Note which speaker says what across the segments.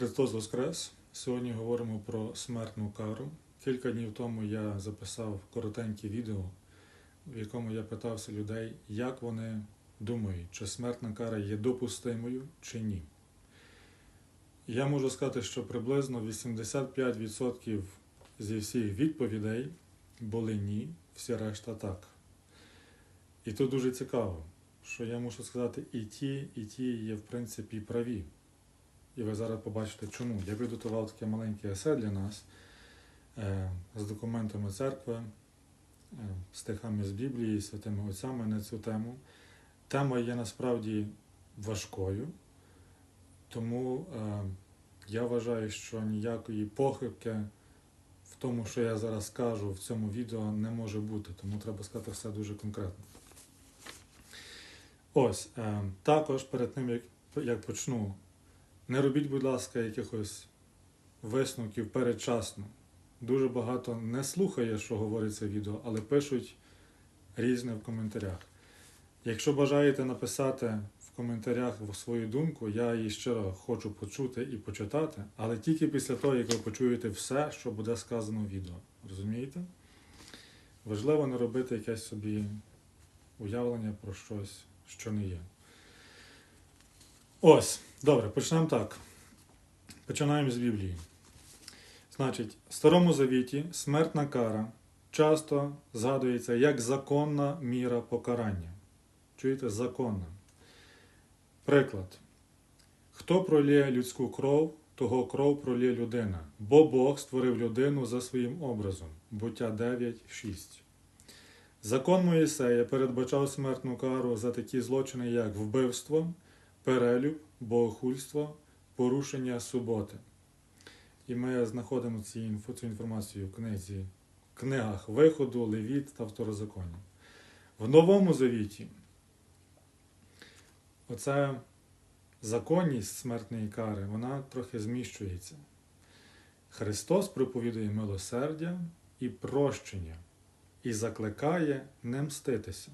Speaker 1: Христос Воскрес! Сьогодні говоримо про смертну кару. Кілька днів тому я записав коротеньке відео, в якому я питався людей, як вони думають, чи смертна кара є допустимою чи ні. Я можу сказати, що приблизно 85% зі всіх відповідей були ні, всі решта так. І тут дуже цікаво, що я мушу сказати, і ті, і ті є в принципі праві. І ви зараз побачите, чому. Я підготував таке маленьке есе для нас е, з документами церкви, е, стихами з Біблії, святими отцями на цю тему. Тема є насправді важкою, тому е, я вважаю, що ніякої похибки в тому, що я зараз скажу в цьому відео, не може бути, тому треба сказати все дуже конкретно. Ось, також перед тим, як почну, не робіть, будь ласка, якихось висновків передчасно. Дуже багато не слухає, що говорить це відео, але пишуть різне в коментарях. Якщо бажаєте написати в коментарях свою думку, я її щиро хочу почути і почитати, але тільки після того, як ви почуєте все, що буде сказано в відео. Розумієте? Важливо не робити якесь собі уявлення про щось, що не є. Ось, добре, почнемо так. Починаємо з Біблії. Значить, в Старому Завіті смертна кара часто згадується як законна міра покарання. Чуєте, законна. Приклад. Хто пролє людську кров, того кров пролє людина, бо Бог створив людину за своїм образом. Буття 9.6. Закон Моїсея передбачав смертну кару за такі злочини, як вбивство, перелюб, богохульство, порушення суботи. І ми знаходимо цю інформацію в книзі, книгах Виходу, Левіт та Второзаконня. В Новому Завіті оця законність смертної кари, вона трохи зміщується. Христос проповідує милосердя і прощення і закликає не мститися.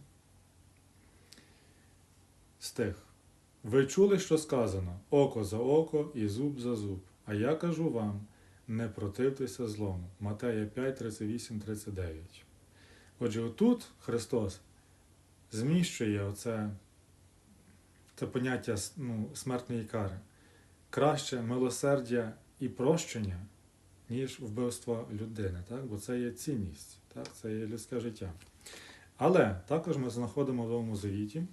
Speaker 1: Стих. Ви чули, що сказано око за око і зуб за зуб. А я кажу вам, не противтеся злому. Матея 5, 38, 39. Отже, отут Христос зміщує оце це поняття ну, смертної кари. Краще милосердя і прощення, ніж вбивство людини, так? бо це є цінність, так? це є людське життя. Але також ми знаходимо в Новому Завіті,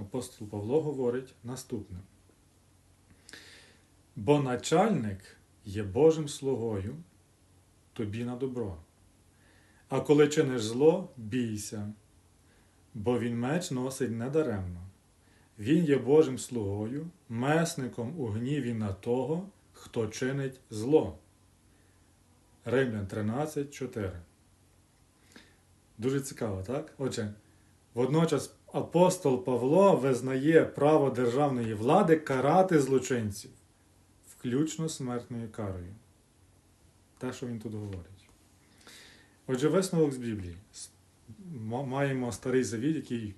Speaker 1: апостол Павло говорить наступне. Бо начальник є Божим слугою тобі на добро. А коли чиниш зло, бійся, бо він меч носить недаремно. Він є Божим слугою, месником у гніві на того, хто чинить зло. Римлян 13.4. Дуже цікаво, так? Отже, водночас апостол Павло визнає право державної влади карати злочинців, включно смертною карою. Те, що він тут говорить. Отже, висновок з Біблії. Маємо старий завіт, який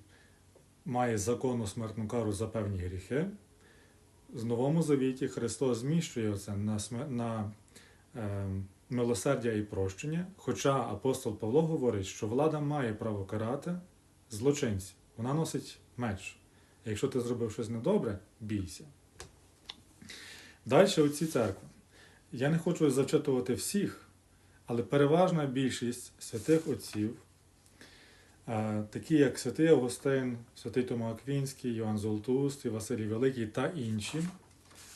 Speaker 1: має законну смертну кару за певні гріхи. В Новому Завіті Христос зміщує це на на е, милосердя і прощення. Хоча апостол Павло говорить, що влада має право карати злочинців. Вона носить меч. Якщо ти зробив щось недобре, бійся. Далі оці церкви. Я не хочу зачитувати всіх, але переважна більшість святих отців такі як Святий Августин, Святий Тома Аквінський, Йоанн Золотуст, Василій Великий та інші,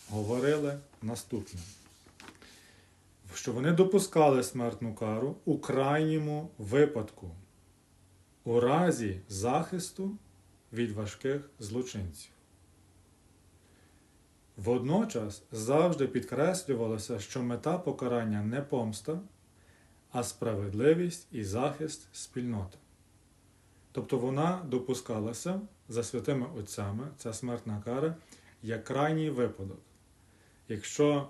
Speaker 1: говорили наступне, що вони допускали смертну кару у крайньому випадку, у разі захисту від важких злочинців. Водночас завжди підкреслювалося, що мета покарання не помста, а справедливість і захист спільноти. Тобто вона допускалася за святими отцями, ця смертна кара, як крайній випадок. Якщо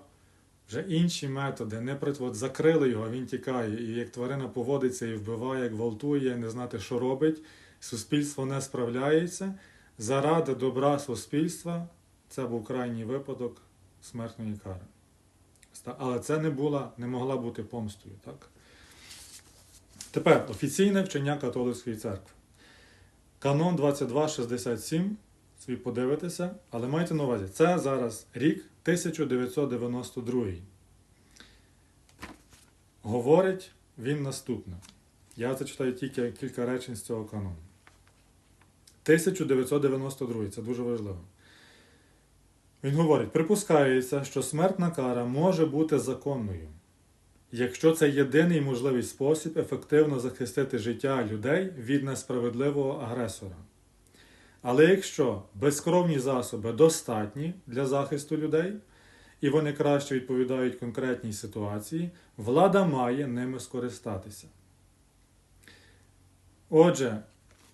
Speaker 1: вже інші методи не от закрили його, він тікає, і як тварина поводиться і вбиває, гвалтує, не знати, що робить, суспільство не справляється. Заради добра суспільства це був крайній випадок смертної кари. Але це не була, не могла бути помстою. Так? Тепер офіційне вчення католицької церкви. Канон 2267, собі подивитися, але майте на увазі, це зараз рік 1992. Говорить він наступне. Я зачитаю тільки кілька речень з цього канону. 1992, це дуже важливо. Він говорить: припускається, що смертна кара може бути законною, якщо це єдиний можливий спосіб ефективно захистити життя людей від несправедливого агресора. Але якщо безкровні засоби достатні для захисту людей, і вони краще відповідають конкретній ситуації, влада має ними скористатися. Отже,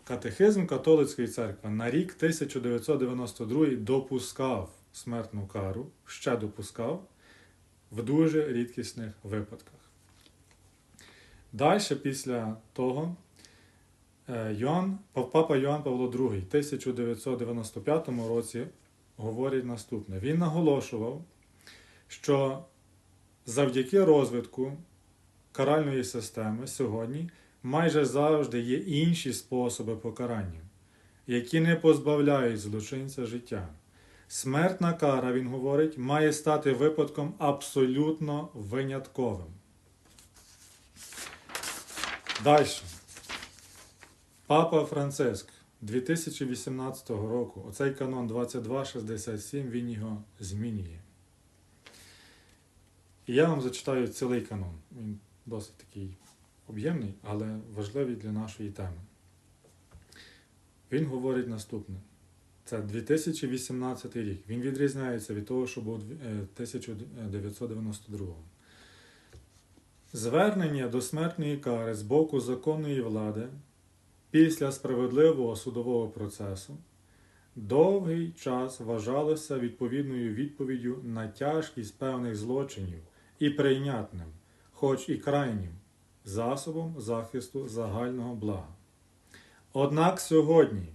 Speaker 1: катехизм католицької церкви на рік 1992 допускав смертну кару, ще допускав в дуже рідкісних випадках. Далі, після того, Йоанн, Папа Йоанн Павло II в 1995 році говорить наступне. Він наголошував, що завдяки розвитку каральної системи сьогодні майже завжди є інші способи покарання, які не позбавляють злочинця життя. Смертна кара, він говорить, має стати випадком абсолютно винятковим. Далі. Папа Франциск 2018 року, оцей канон 2267, він його змінює. І я вам зачитаю цілий канон. Він досить такий об'ємний, але важливий для нашої теми. Він говорить наступне. Це 2018 рік. Він відрізняється від того, що був е, 1992. Звернення до смертної кари з боку законної влади після справедливого судового процесу довгий час вважалося відповідною відповіддю на тяжкість певних злочинів і прийнятним, хоч і крайнім, засобом захисту загального блага. Однак сьогодні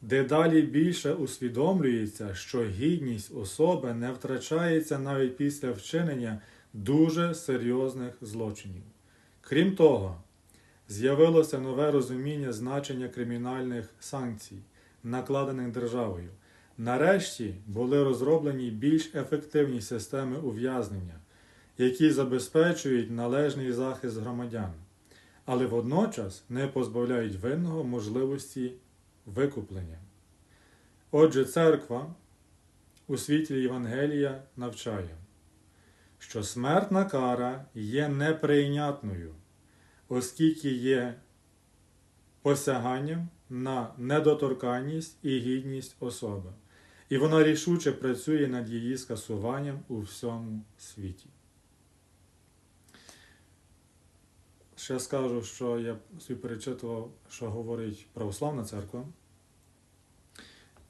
Speaker 1: дедалі більше усвідомлюється, що гідність особи не втрачається навіть після вчинення дуже серйозних злочинів. Крім того, з'явилося нове розуміння значення кримінальних санкцій, накладених державою. Нарешті були розроблені більш ефективні системи ув'язнення, які забезпечують належний захист громадян, але водночас не позбавляють винного можливості викуплення. Отже, церква у світлі Євангелія навчає, що смертна кара є неприйнятною, оскільки є посяганням на недоторканність і гідність особи, і вона рішуче працює над її скасуванням у всьому світі. Ще скажу, що я собі перечитував, що говорить православна церква.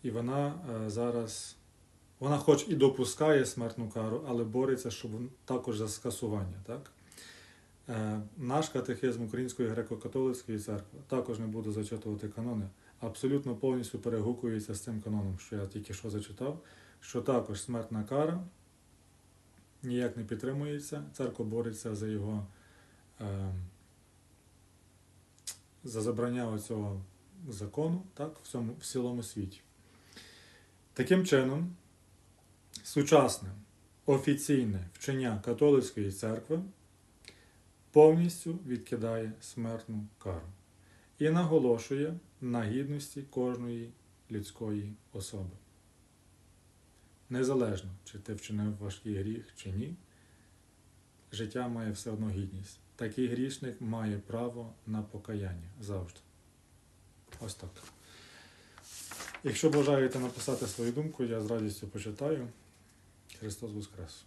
Speaker 1: І вона е, зараз, вона хоч і допускає смертну кару, але бореться, щоб також за скасування. Так? Е, Наш катехизм Української греко-католицької церкви, також не буду зачитувати канони, абсолютно повністю перегукується з цим каноном, що я тільки що зачитав, що також смертна кара ніяк не підтримується, церква бореться за його. Е, за забрання цього закону так, в, цьому, в цілому світі. Таким чином, сучасне офіційне вчення католицької церкви повністю відкидає смертну кару і наголошує на гідності кожної людської особи. Незалежно, чи ти вчинив важкий гріх чи ні, життя має все одно гідність. Такий грішник має право на покаяння завжди. Ось так. Якщо бажаєте написати свою думку, я з радістю почитаю. Христос Воскрес!